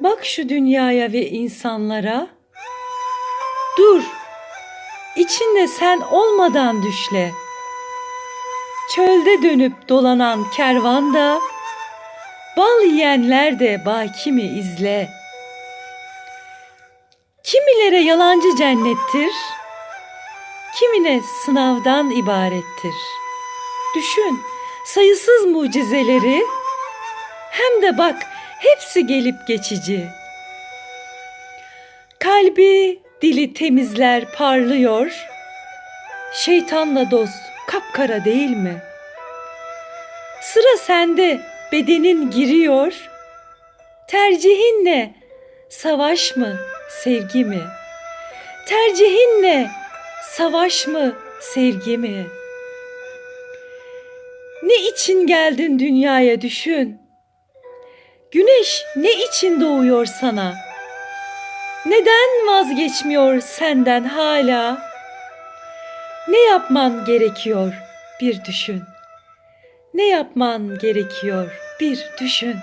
Bak şu dünyaya ve insanlara. Dur. İçinde sen olmadan düşle. Çölde dönüp dolanan kervanda bal yiyenler de bakimi izle. Kimilere yalancı cennettir, kimine sınavdan ibarettir. Düşün sayısız mucizeleri, hem de bak hepsi gelip geçici. Kalbi, dili temizler, parlıyor. Şeytanla dost kapkara değil mi? Sıra sende, bedenin giriyor. Tercihin ne? Savaş mı, sevgi mi? Tercihin ne? Savaş mı, sevgi mi? Ne için geldin dünyaya düşün. Güneş ne için doğuyor sana? Neden vazgeçmiyor senden hala? Ne yapman gerekiyor bir düşün. Ne yapman gerekiyor bir düşün.